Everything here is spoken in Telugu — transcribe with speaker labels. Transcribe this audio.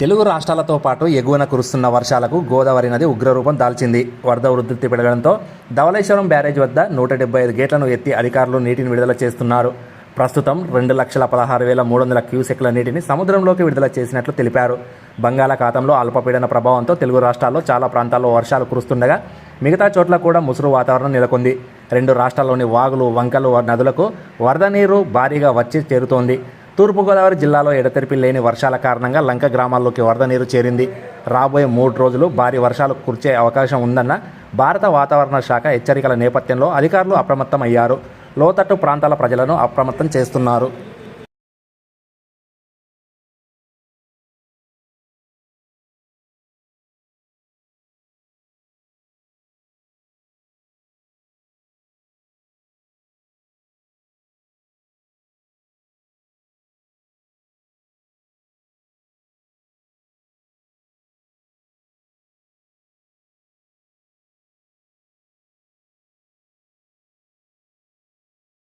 Speaker 1: తెలుగు రాష్ట్రాలతో పాటు ఎగువన కురుస్తున్న వర్షాలకు గోదావరి నది ఉగ్రరూపం దాల్చింది. వరద ఉధృతి పెరగడంతో ధవళేశ్వరం బ్యారేజ్ వద్ద నూట డెబ్బై ఐదు గేట్లను ఎత్తి అధికారులు నీటిని విడుదల చేస్తున్నారు. ప్రస్తుతం రెండు లక్షల పదహారు వేల మూడు వందల క్యూసెక్ల నీటిని సముద్రంలోకి విడుదల చేసినట్లు తెలిపారు. బంగాళాఖాతంలో అల్పపీడన ప్రభావంతో తెలుగు రాష్ట్రాల్లో చాలా ప్రాంతాల్లో వర్షాలు కురుస్తుండగా మిగతా చోట్ల కూడా ముసురు వాతావరణం నెలకొంది. రెండు రాష్ట్రాల్లోని వాగులు వంకలు నదులకు వరద నీరు భారీగా వచ్చి చేరుతోంది. తూర్పుగోదావరి జిల్లాలో ఎడతెరిపి లేని వర్షాల కారణంగా లంక గ్రామాల్లోకి వరద నీరు చేరింది. రాబోయే మూడు రోజులు భారీ వర్షాలు కురిచే అవకాశం ఉందన్న భారత వాతావరణ శాఖ హెచ్చరికల నేపథ్యంలో అధికారులు అప్రమత్తం అయ్యారు లోతట్టు ప్రాంతాల ప్రజలను అప్రమత్తం చేస్తున్నారు.